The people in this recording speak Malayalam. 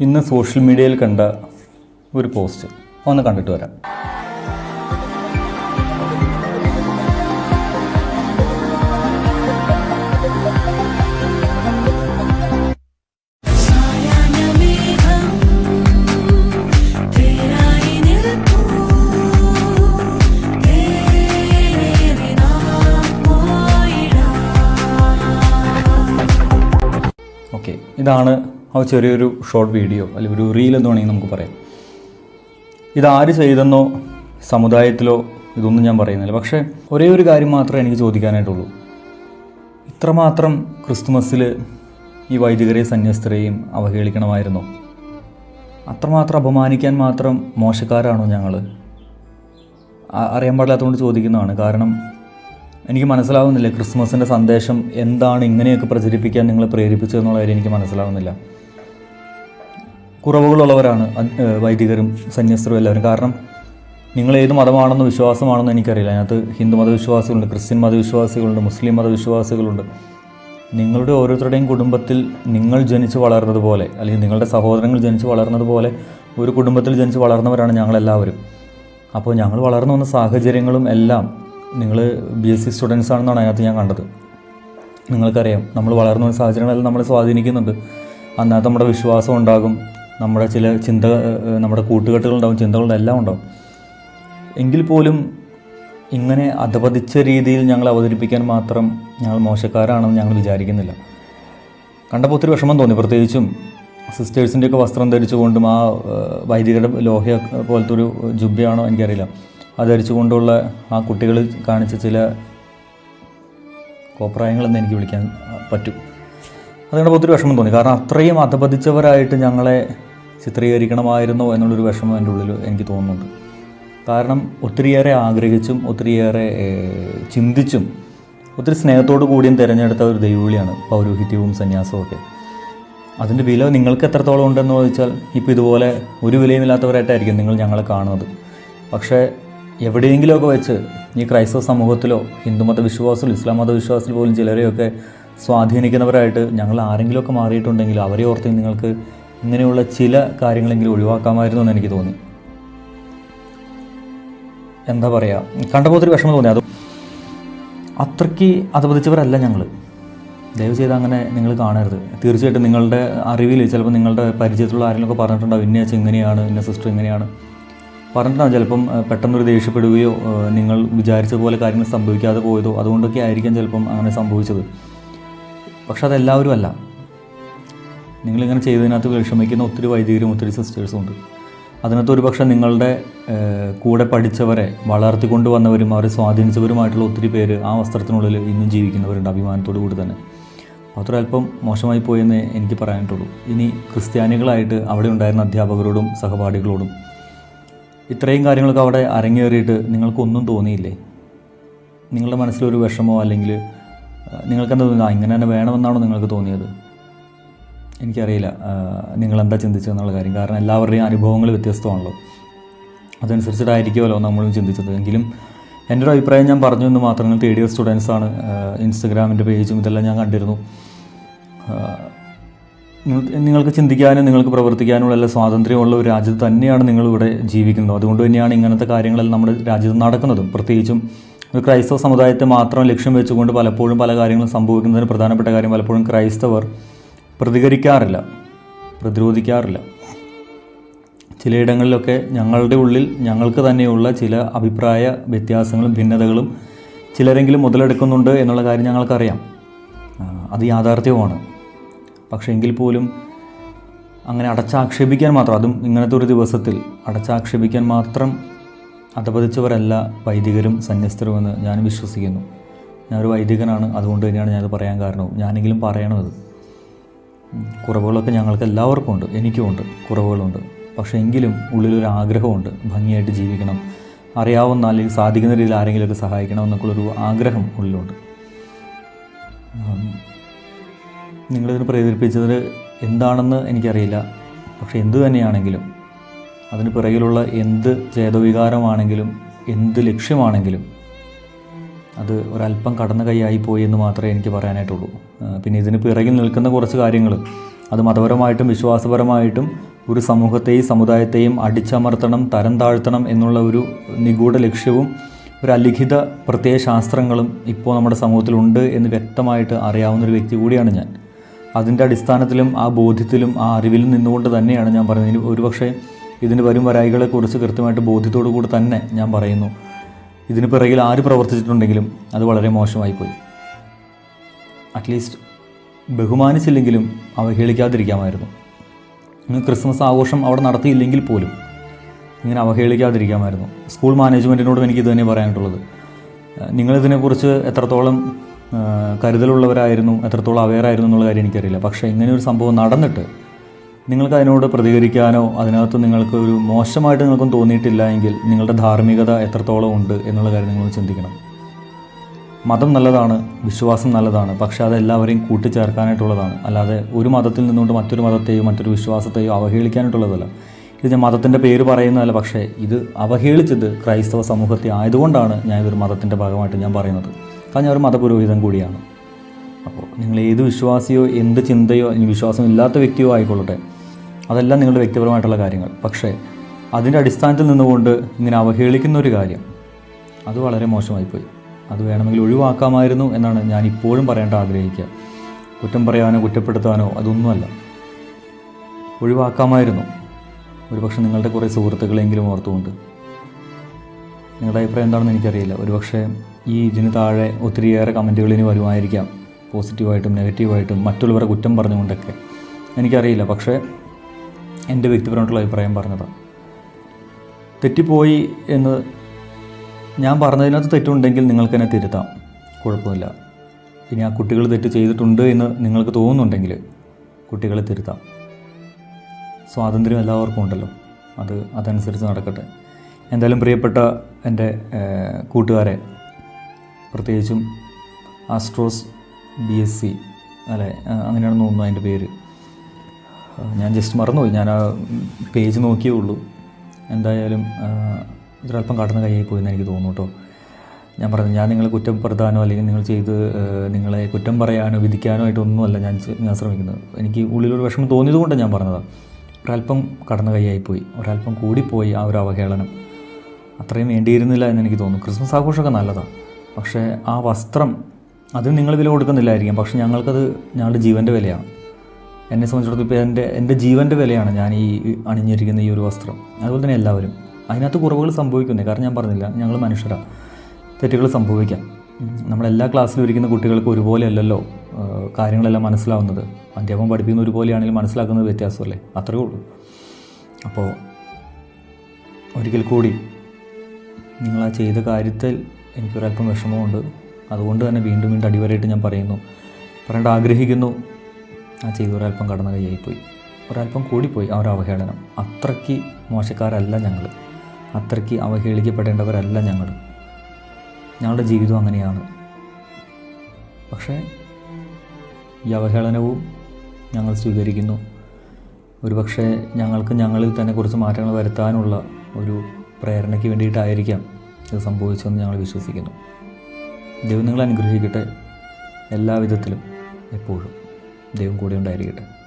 ഇന്ന് സോഷ്യൽ മീഡിയയിൽ കണ്ട ഒരു പോസ്റ്റ്. ഒന്ന് കണ്ടിട്ട് വരാം. ഇതാണ് ആ ചെറിയൊരു ഷോർട്ട് വീഡിയോ അല്ലെങ്കിൽ ഒരു റീൽ എന്ന് വേണമെങ്കിൽ നമുക്ക് പറയാം. ഇതാര് ചെയ്തെന്നോ സമുദായത്തിലോ ഇതൊന്നും ഞാൻ പറയുന്നില്ല. പക്ഷേ ഒരേ ഒരു കാര്യം മാത്രമേ എനിക്ക് ചോദിക്കാനായിട്ടുള്ളൂ. ഇത്രമാത്രം ക്രിസ്തുമസിൽ ഈ വൈദികരെ സന്യസ്തരെയും അവഹേളിക്കണമായിരുന്നോ? അത്രമാത്രം അപമാനിക്കാൻ മാത്രം മോശക്കാരാണോ ഞങ്ങൾ അറിയാൻ പാടില്ലാത്തതുകൊണ്ട് ചോദിക്കുന്നതാണ്. കാരണം എനിക്ക് മനസ്സിലാവുന്നില്ല ക്രിസ്മസിന്റെ സന്ദേശം എന്താണ് ഇങ്ങനെയൊക്കെ പ്രചരിപ്പിക്കാൻ നിങ്ങളെ പ്രേരിപ്പിച്ചതെന്നുള്ള കാര്യം എനിക്ക് മനസ്സിലാവുന്നില്ല. കുറവുകളുള്ളവരാണ് വൈദികരും സന്യസ്തരും എല്ലാവരും. കാരണം നിങ്ങൾ ഏത് മതമാണെന്ന് വിശ്വാസമാണെന്ന് എനിക്കറിയില്ല. അതിനകത്ത് ഹിന്ദു മതവിശ്വാസികളുണ്ട് ക്രിസ്ത്യൻ മതവിശ്വാസികളുണ്ട് മുസ്ലിം മതവിശ്വാസികളുണ്ട്. നിങ്ങളുടെ ഓരോരുത്തരുടെയും കുടുംബത്തിൽ നിങ്ങൾ ജനിച്ച് വളർന്നതുപോലെ അല്ലെങ്കിൽ നിങ്ങളുടെ സഹോദരങ്ങൾ ജനിച്ച് വളർന്നതുപോലെ ഒരു കുടുംബത്തിൽ ജനിച്ച് വളർന്നവരാണ് ഞങ്ങളെല്ലാവരും. അപ്പോൾ ഞങ്ങൾ വളർന്നു വന്ന സാഹചര്യങ്ങളും എല്ലാം നിങ്ങൾ ബി എസ് സി സ്റ്റുഡൻസ് ആണെന്നാണ് അതിനകത്ത് ഞാൻ കണ്ടത്. നിങ്ങൾക്കറിയാം നമ്മൾ വളർന്നു വന്ന സാഹചര്യങ്ങളെല്ലാം നമ്മളെ സ്വാധീനിക്കുന്നുണ്ട്. അന്നകത്ത് നമ്മുടെ വിശ്വാസം ഉണ്ടാകും നമ്മുടെ ചില ചിന്ത നമ്മുടെ കൂട്ടുകെട്ടുകളുണ്ടാവും ചിന്തകളുടെ എല്ലാം ഉണ്ടാവും. എങ്കിൽ പോലും ഇങ്ങനെ അധപതിച്ച രീതിയിൽ ഞങ്ങൾ അവതരിപ്പിക്കാൻ മാത്രം ഞങ്ങൾ മോശക്കാരാണെന്ന് ഞങ്ങൾ വിചാരിക്കുന്നില്ല. കണ്ടപ്പോൾ ഒത്തിരി വിഷമം തോന്നി. പ്രത്യേകിച്ചും സിസ്റ്റേഴ്സിന്റെയൊക്കെ വസ്ത്രം ധരിച്ചുകൊണ്ടും ആ വൈദികരുടെ ലോഹ്യ പോലത്തെ ഒരു ജുബ്ബയാണോ എനിക്കറിയില്ല. അത് ധരിച്ചുകൊണ്ടുള്ള ആ കുട്ടികൾ കാണിച്ച ചില കോപ്രായങ്ങളെന്ന് എനിക്ക് വിളിക്കാൻ പറ്റും. അതുകൊണ്ട് ഒത്തിരി വിഷമം തോന്നി. കാരണം അത്രയും അധപതിച്ചവരായിട്ട് ഞങ്ങളെ ചിത്രീകരിക്കണമായിരുന്നോ എന്നുള്ളൊരു വിഷമം എന്റെ ഉള്ളിൽ എനിക്ക് തോന്നുന്നുണ്ട്. കാരണം ഒത്തിരിയേറെ ആഗ്രഹിച്ചും ഒത്തിരിയേറെ ചിന്തിച്ചും ഒത്തിരി സ്നേഹത്തോടു കൂടിയും തിരഞ്ഞെടുത്ത ഒരു ദൈവവിളിയാണ് പൗരോഹിത്യവും സന്യാസവും ഒക്കെ. അതിന്റെ വില നിങ്ങൾക്ക് എത്രത്തോളം ഉണ്ടെന്ന് ചോദിച്ചാൽ ഇപ്പോൾ ഇതുപോലെ ഒരു വിലയുമില്ലാത്തവരായിട്ടായിരിക്കും നിങ്ങൾ ഞങ്ങളെ കാണുന്നത്. പക്ഷേ എവിടെയെങ്കിലുമൊക്കെ വെച്ച് ഈ ക്രൈസ്തവ സമൂഹത്തിലോ ഹിന്ദുമത വിശ്വാസത്തിലോ ഇസ്ലാം മത വിശ്വാസത്തിൽ പോലും ചിലരെയൊക്കെ സ്വാധീനിക്കുന്നവരായിട്ട് ഞങ്ങൾ ആരെങ്കിലുമൊക്കെ മാറിയിട്ടുണ്ടെങ്കിൽ അവരെ ഓർത്ത് നിങ്ങൾക്ക് ഇങ്ങനെയുള്ള ചില കാര്യങ്ങളെങ്കിലും ഒഴിവാക്കാമായിരുന്നു എന്ന് എനിക്ക് തോന്നി. എന്താ പറയുക കണ്ടപ്പോൾ ഒത്തിരി വിഷമം തോന്നി. അത് അത്രയ്ക്ക് അധപതിച്ചവരല്ല ഞങ്ങൾ ദയവ് ചെയ്ത് അങ്ങനെ നിങ്ങൾ കാണരുത്. തീർച്ചയായിട്ടും നിങ്ങളുടെ അറിവിൽ ചിലപ്പോൾ നിങ്ങളുടെ പരിചയത്തിലുള്ള ആരെങ്കിലുമൊക്കെ പറഞ്ഞിട്ടുണ്ടാവും ഇന്ന അച്ഛൻ ഇങ്ങനെയാണ് ഇന്ന സിസ്റ്റർ ഇങ്ങനെയാണ്. പറഞ്ഞിട്ടുണ്ടാവും ചിലപ്പം പെട്ടെന്നൊരു ദേഷ്യപ്പെടുകയോ നിങ്ങൾ വിചാരിച്ച പോലെ കാര്യങ്ങൾ സംഭവിക്കാതെ പോയതോ അതുകൊണ്ടൊക്കെ ആയിരിക്കാം ചിലപ്പം അങ്ങനെ സംഭവിച്ചത്. പക്ഷെ അതെല്ലാവരും അല്ല. നിങ്ങളിങ്ങനെ ചെയ്തതിനകത്ത് വിഷമിക്കുന്ന ഒത്തിരി വൈദികരും ഒത്തിരി സിസ്റ്റേഴ്സും ഉണ്ട്. അതിനകത്ത് ഒരു പക്ഷേ നിങ്ങളുടെ കൂടെ പഠിച്ചവരെ വളർത്തിക്കൊണ്ട് വന്നവരും അവരെ സ്വാധീനിച്ചവരുമായിട്ടുള്ള ഒത്തിരി പേര് ആ വസ്ത്രത്തിനുള്ളിൽ ഇന്നും ജീവിക്കുന്നവരുണ്ട് അഭിമാനത്തോടു കൂടി തന്നെ. അത്ര അല്പം മോശമായി പോയെന്ന് എനിക്ക് പറയാനായിട്ടുള്ളൂ ഇനി ക്രിസ്ത്യാനികളായിട്ട് അവിടെ ഉണ്ടായിരുന്ന അധ്യാപകരോടും സഹപാഠികളോടും ഇത്രയും കാര്യങ്ങളൊക്കെ അവിടെ അരങ്ങേറിയിട്ട് നിങ്ങൾക്കൊന്നും തോന്നിയില്ലേ? നിങ്ങളുടെ മനസ്സിലൊരു വിഷമോ അല്ലെങ്കിൽ നിങ്ങൾക്കെന്താ തോന്നുന്നത് ഇങ്ങനെ തന്നെ വേണമെന്നാണോ നിങ്ങൾക്ക് തോന്നിയത്? എനിക്കറിയില്ല. നിങ്ങൾ എന്താ ചിന്തിച്ചതെന്നുള്ള കാര്യം. കാരണം എല്ലാവരുടെയും അനുഭവങ്ങൾ വ്യത്യസ്തമാണല്ലോ. അതനുസരിച്ചിട്ടായിരിക്കുമല്ലോ നമ്മളും ചിന്തിച്ചത്. എങ്കിലും എന്റെ ഒരു അഭിപ്രായം ഞാൻ പറഞ്ഞു എന്ന് മാത്രം നിങ്ങൾ ഡി എസ് സ്റ്റുഡൻസാണ് ഇൻസ്റ്റഗ്രാമിന്റെ പേജും ഇതെല്ലാം ഞാൻ കണ്ടിരുന്നു. നിങ്ങൾ- നിങ്ങൾക്ക് ചിന്തിക്കാനും നിങ്ങൾക്ക് പ്രവർത്തിക്കാനുള്ള എല്ലാ സ്വാതന്ത്ര്യമുള്ള ഒരു രാജ്യത്ത് തന്നെയാണ് നിങ്ങളിവിടെ ജീവിക്കുന്നത്. അതുകൊണ്ട് തന്നെയാണ് ഇങ്ങനത്തെ കാര്യങ്ങളെല്ലാം നമ്മുടെ രാജ്യത്ത് നടക്കുന്നതും. പ്രത്യേകിച്ചും ഒരു ക്രൈസ്തവ സമുദായത്തെ മാത്രം ലക്ഷ്യം വെച്ചുകൊണ്ട് പലപ്പോഴും പല കാര്യങ്ങളും സംഭവിക്കുന്നതിന് പ്രധാനപ്പെട്ട കാര്യം പലപ്പോഴും ക്രൈസ്തവർ പ്രതികരിക്കാറില്ല പ്രതിരോധിക്കാറില്ല. ചിലയിടങ്ങളിലൊക്കെ ഞങ്ങളുടെ ഉള്ളിൽ ഞങ്ങൾക്ക് തന്നെയുള്ള ചില അഭിപ്രായ വ്യത്യാസങ്ങളും ഭിന്നതകളും ചിലരെങ്കിലും മുതലെടുക്കുന്നുണ്ട് എന്നുള്ള കാര്യം ഞങ്ങൾക്കറിയാം. അത് യാഥാർത്ഥ്യവുമാണ്. പക്ഷേ എങ്കിൽ പോലും അങ്ങനെ അടച്ചാക്ഷേപിക്കാൻ മാത്രം അതും ഇങ്ങനത്തെ ഒരു ദിവസത്തിൽ അടച്ചാക്ഷേപിക്കാൻ മാത്രം അധപതിച്ചവരല്ല വൈദികരും സന്യസ്തരുമെന്ന് ഞാൻ വിശ്വസിക്കുന്നു. ഞാനൊരു വൈദികനാണ് അതുകൊണ്ട് തന്നെയാണ് ഞാനത് പറയാൻ കാരണവും. ഞാനെങ്കിലും പറയണത്. ഉം. കുറവുകളൊക്കെ ഞങ്ങൾക്ക് എല്ലാവർക്കും ഉണ്ട് എനിക്കും ഉണ്ട് കുറവുകളുണ്ട് പക്ഷേ എങ്കിലും ഉള്ളിലൊരു ആഗ്രഹമുണ്ട് ഭംഗിയായിട്ട് ജീവിക്കണം അറിയാവുന്ന അല്ലെങ്കിൽ സാധിക്കുന്ന രീതിയിൽ ആരെങ്കിലുമൊക്കെ സഹായിക്കണം എന്നൊക്കെയുള്ളൊരു ആഗ്രഹം ഉള്ളിലുണ്ട്. നിങ്ങളിതിന് പ്രേരിപ്പിച്ചത് എന്താണെന്ന് എനിക്കറിയില്ല പക്ഷേ എന്തു തന്നെയാണെങ്കിലും അതിന് പിറകിലുള്ള എന്ത് ചേതവികാരമാണെങ്കിലും എന്ത് ലക്ഷ്യമാണെങ്കിലും അത് ഒരല്പം കടന്ന കൈയായി പോയി എന്ന് മാത്രമേ എനിക്ക് പറയാനായിട്ടുള്ളൂ. പിന്നെ ഇതിന് പിറകിൽ നിൽക്കുന്ന കുറച്ച് കാര്യങ്ങൾ അത് മതപരമായിട്ടും വിശ്വാസപരമായിട്ടും ഒരു സമൂഹത്തെയും സമുദായത്തെയും അടിച്ചമർത്തണം തരം താഴ്ത്തണം എന്നുള്ള ഒരു നിഗൂഢ ലക്ഷ്യവും ഒരു അലിഖിത പ്രത്യയ ശാസ്ത്രങ്ങളും ഇപ്പോൾ നമ്മുടെ സമൂഹത്തിലുണ്ട് എന്ന് വ്യക്തമായിട്ട് അറിയാവുന്ന ഒരു വ്യക്തി കൂടിയാണ് ഞാൻ. അതിന്റെ അടിസ്ഥാനത്തിലും ആ ബോധ്യത്തിലും ആ അറിവിലും നിന്നുകൊണ്ട് തന്നെയാണ് ഞാൻ പറയുന്നത്. ഇനി ഒരുപക്ഷെ ഇതിന് വരും വരായികളെക്കുറിച്ച് കൃത്യമായിട്ട് ബോധ്യത്തോടു കൂടി തന്നെ ഞാൻ പറയുന്നു. ഇതിന് പിറകിൽ ആര് പ്രവർത്തിച്ചിട്ടുണ്ടെങ്കിലും അത് വളരെ മോശമായിപ്പോയി. അറ്റ്ലീസ്റ്റ് ബഹുമാനിച്ചില്ലെങ്കിലും അവഹേളിക്കാതിരിക്കാമായിരുന്നു ഇന്ന് ക്രിസ്മസ് ആഘോഷം അവിടെ നടത്തിയില്ലെങ്കിൽ പോലും ഇങ്ങനെ അവഹേളിക്കാതിരിക്കാമായിരുന്നു സ്കൂൾ മാനേജ്മെന്റിനോടും എനിക്ക് ഇത് തന്നെ പറയാനുള്ളത്. നിങ്ങളിതിനെക്കുറിച്ച് എത്രത്തോളം കരുതലുള്ളവരായിരുന്നു എത്രത്തോളം അവെയറായിരുന്നു എന്നുള്ള കാര്യം എനിക്കറിയില്ല. പക്ഷേ ഇങ്ങനെ ഒരു സംഭവം നടന്നിട്ട് നിങ്ങൾക്ക് അതിനോട് പ്രതികരിക്കാനോ അതിനകത്ത് നിങ്ങൾക്ക് ഒരു മോശമായിട്ട് നിങ്ങൾക്കും തോന്നിയിട്ടില്ല എങ്കിൽ നിങ്ങളുടെ ധാർമ്മികത എത്രത്തോളം ഉണ്ട് എന്നുള്ള കാര്യം നിങ്ങൾ ചിന്തിക്കണം. മതം നല്ലതാണ് വിശ്വാസം നല്ലതാണ് പക്ഷേ അത് എല്ലാവരെയും കൂട്ടിച്ചേർക്കാനായിട്ടുള്ളതാണ്. അല്ലാതെ ഒരു മതത്തിൽ നിന്നുകൊണ്ട് മറ്റൊരു മതത്തെയോ മറ്റൊരു വിശ്വാസത്തെയോ അവഹേളിക്കാനായിട്ടുള്ളതല്ല. ഇത് ഞാൻ മതത്തിന്റെ പേര് പറയുന്നതല്ല പക്ഷേ ഇത് അവഹേളിച്ചത് ക്രൈസ്തവ സമൂഹത്തെ ആയതുകൊണ്ടാണ് ഞാൻ ഇതൊരു മതത്തിന്റെ ഭാഗമായിട്ട് ഞാൻ പറയുന്നത്. കാരണം ഞാൻ ഒരു മതപുരോഹിതൻ കൂടിയാണ്. അപ്പോൾ നിങ്ങൾ ഏത് വിശ്വാസിയോ എന്ത് ചിന്തയോ വിശ്വാസം ഇല്ലാത്ത വ്യക്തിയോ ആയിക്കൊള്ളട്ടെ. അതെല്ലാം നിങ്ങളുടെ വ്യക്തിപരമായിട്ടുള്ള കാര്യങ്ങൾ. പക്ഷേ അതിന്റെ അടിസ്ഥാനത്തിൽ നിന്നുകൊണ്ട് ഇങ്ങനെ അവഹേളിക്കുന്ന ഒരു കാര്യം അത് വളരെ മോശമായിപ്പോയി. അത് വേണമെങ്കിൽ ഒഴിവാക്കാമായിരുന്നു എന്നാണ് ഞാൻ ഇപ്പോഴും പറയേണ്ട ആഗ്രഹിക്കുക. കുറ്റം പറയാനോ കുറ്റപ്പെടുത്താനോ അതൊന്നുമല്ല. ഒഴിവാക്കാമായിരുന്നു. ഒരുപക്ഷെ നിങ്ങളുടെ കുറേ സുഹൃത്തുക്കളെങ്കിലും ഓർത്തുകൊണ്ട്. നിങ്ങളുടെ അഭിപ്രായം എന്താണെന്ന് എനിക്കറിയില്ല. ഒരുപക്ഷെ ഈ ഇതിന് താഴെ ഒത്തിരിയേറെ കമന്റുകൾ ഇനി വരുമായിരിക്കാം. പോസിറ്റീവായിട്ടും നെഗറ്റീവായിട്ടും മറ്റുള്ളവരെ കുറ്റം പറഞ്ഞുകൊണ്ടൊക്കെ. എനിക്കറിയില്ല. പക്ഷേ എന്റെ വ്യക്തിപരമായിട്ടുള്ള അഭിപ്രായം പറഞ്ഞതാണ് തെറ്റിപ്പോയി എന്ന് ഞാൻ പറഞ്ഞതിനകത്ത് തെറ്റുണ്ടെങ്കിൽ നിങ്ങൾക്ക് തന്നെ തിരുത്താം. കുഴപ്പമില്ല. ഇനി ആ കുട്ടികൾ തെറ്റ് ചെയ്തിട്ടുണ്ട് എന്ന് നിങ്ങൾക്ക് തോന്നുന്നുണ്ടെങ്കിൽ കുട്ടികളെ തിരുത്താം. സ്വാതന്ത്ര്യം എല്ലാവർക്കും ഉണ്ടല്ലോ. അത് അതനുസരിച്ച് നടക്കട്ടെ. എന്തായാലും പ്രിയപ്പെട്ട എന്റെ കൂട്ടുകാരെ പ്രത്യേകിച്ചും ആസ്ട്രോസ് ബി എസ് സി അല്ലേ? അങ്ങനെയാണെന്ന് തോന്നുന്നു അതിന്റെ പേര്. ഞാൻ ജസ്റ്റ് മറന്നുപോയി. ഞാൻ ആ പേജ് നോക്കിയേ ഉള്ളൂ. എന്തായാലും ഒരല്പം കടന്ന് കൈയായി പോയെന്ന് എനിക്ക് തോന്നുന്നു കേട്ടോ. ഞാൻ പറഞ്ഞു ഞാൻ നിങ്ങളെ കുറ്റം കുറ്റപ്പെടുത്താനോ അല്ലെങ്കിൽ നിങ്ങൾ ചെയ്ത് നിങ്ങളെ കുറ്റം പറയാനോ വിധിക്കാനോ ആയിട്ടൊന്നുമല്ല ഞാൻ ഞാൻ ശ്രമിക്കുന്നത്. എനിക്ക് ഉള്ളിലൊരു വിഷമം തോന്നിയത് കൊണ്ട് ഞാൻ പറഞ്ഞതാണ് ഒരല്പം കടന്ന് കൈയായി പോയി. ഒരല്പം കൂടിപ്പോയി ആ ഒരു അവഹേളനം. അത്രയും വേണ്ടിയിരുന്നില്ല എന്ന് എനിക്ക് തോന്നുന്നു. ക്രിസ്മസ് ആഘോഷമൊക്കെ നല്ലതാണ് പക്ഷേ ആ വസ്ത്രം അതിന് നിങ്ങൾ വില കൊടുക്കുന്നില്ലായിരിക്കാം. പക്ഷേ ഞങ്ങൾക്കത് ഞങ്ങളുടെ ജീവന്റെ വിലയാണ്. എന്നെ സംബന്ധിച്ചിടത്തോളം ഇപ്പോൾ എന്റെ എന്റെ ജീവന്റെ വിലയാണ് ഞാൻ ഈ അണിഞ്ഞിരിക്കുന്ന ഈ ഒരു വസ്ത്രം. അതുപോലെ തന്നെ എല്ലാവരും. അതിനകത്ത് കുറവുകൾ സംഭവിക്കുന്നേ കാരണം ഞാൻ പറഞ്ഞില്ല ഞങ്ങൾ മനുഷ്യരാണ് തെറ്റുകൾ സംഭവിക്കാം. നമ്മളെല്ലാ ക്ലാസ്സിലും ഇരിക്കുന്ന കുട്ടികൾക്ക് ഒരുപോലെ അല്ലല്ലോ കാര്യങ്ങളെല്ലാം മനസ്സിലാവുന്നത്. അധ്യാപകം പഠിപ്പിക്കുന്ന ഒരുപോലെയാണെങ്കിൽ മനസ്സിലാക്കുന്നത് വ്യത്യാസമല്ലേ? അത്രയേ ഉള്ളൂ. അപ്പോൾ ഒരിക്കൽ കൂടി നിങ്ങൾ ആ ചെയ്ത കാര്യത്തിൽ എനിക്കൊരല്പം വിഷമമുണ്ട്. അതുകൊണ്ട് തന്നെ വീണ്ടും വീണ്ടും അടിവരായിട്ട് ഞാൻ പറയുന്നു. പറയേണ്ട ആഗ്രഹിക്കുന്നു. ആ ചെയ്ത് ഒരല്പം കടന്ന കൈയായിപ്പോയി ഒരല്പം കൂടിപ്പോയി ഒരു അവഹേളനം. അത്രയ്ക്ക് മോശക്കാരല്ല ഞങ്ങൾ അത്രയ്ക്ക് അവഹേളിക്കപ്പെടേണ്ടവരല്ല ഞങ്ങൾ ഞങ്ങളുടെ ജീവിതം അങ്ങനെയാണ്. പക്ഷേ ഈ അവഹേളനവും ഞങ്ങൾ സ്വീകരിക്കുന്നു. ഒരുപക്ഷെ ഞങ്ങൾക്ക് ഞങ്ങളിൽ തന്നെ കുറച്ച് മാറ്റങ്ങൾ വരുത്താനുള്ള ഒരു പ്രേരണയ്ക്ക് വേണ്ടിയിട്ടായിരിക്കാം ഇത് സംഭവിച്ചതെന്ന് ഞങ്ങൾ വിശ്വസിക്കുന്നു. ദൈവം നിങ്ങളെ അനുഗ്രഹിക്കട്ടെ എല്ലാ വിധത്തിലും എപ്പോഴും. ദൈവം കൂടെ ഉണ്ടായിരിക്കട്ടെ.